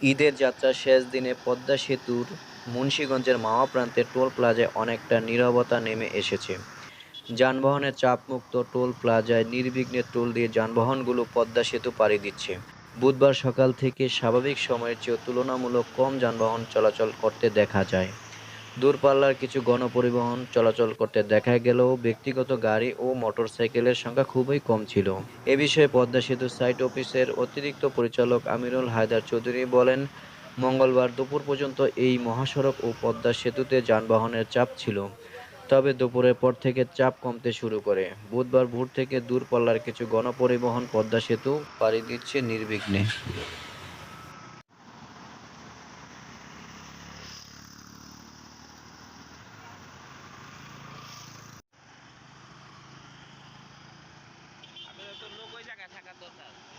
ঈদের যাত্রার শেষ দিনে পদ্মা সেতুর মুন্সীগঞ্জের মাওয়া প্রান্তে টোল প্লাজায় অনেকটা নিরবতা নেমে এসেছে। যানবাহনের চাপমুক্ত টোল প্লাজায় নির্বিঘ্নে টোল দিয়ে যানবাহনগুলো পদ্মা সেতু পাড়ি দিচ্ছে। বুধবার সকাল থেকে স্বাভাবিক সময়ের চেয়েও তুলনামূলক কম যানবাহন চলাচল করতে দেখা যায়। দূরপাল্লার কিছু গণপরিবহন চলাচল করতে দেখা গেলেও ব্যক্তিগত গাড়ি ও মোটরসাইকেলের সংখ্যা খুবই কম ছিল। এ বিষয়ে পদ্মা সেতু সাইট অফিসের অতিরিক্ত পরিচালক আমিরুল হায়দার চৌধুরী বলেন, মঙ্গলবার দুপুর পর্যন্ত এই মহাসড়ক ও পদ্মা সেতুতে যানবাহনের চাপ ছিল। তবে দুপুরের পর থেকে চাপ কমতে শুরু করে। বুধবার ভোর থেকে দূরপাল্লার কিছু গণপরিবহন পদ্মা সেতু পাড়ি দিচ্ছে নির্বিঘ্নে। Chắc 多少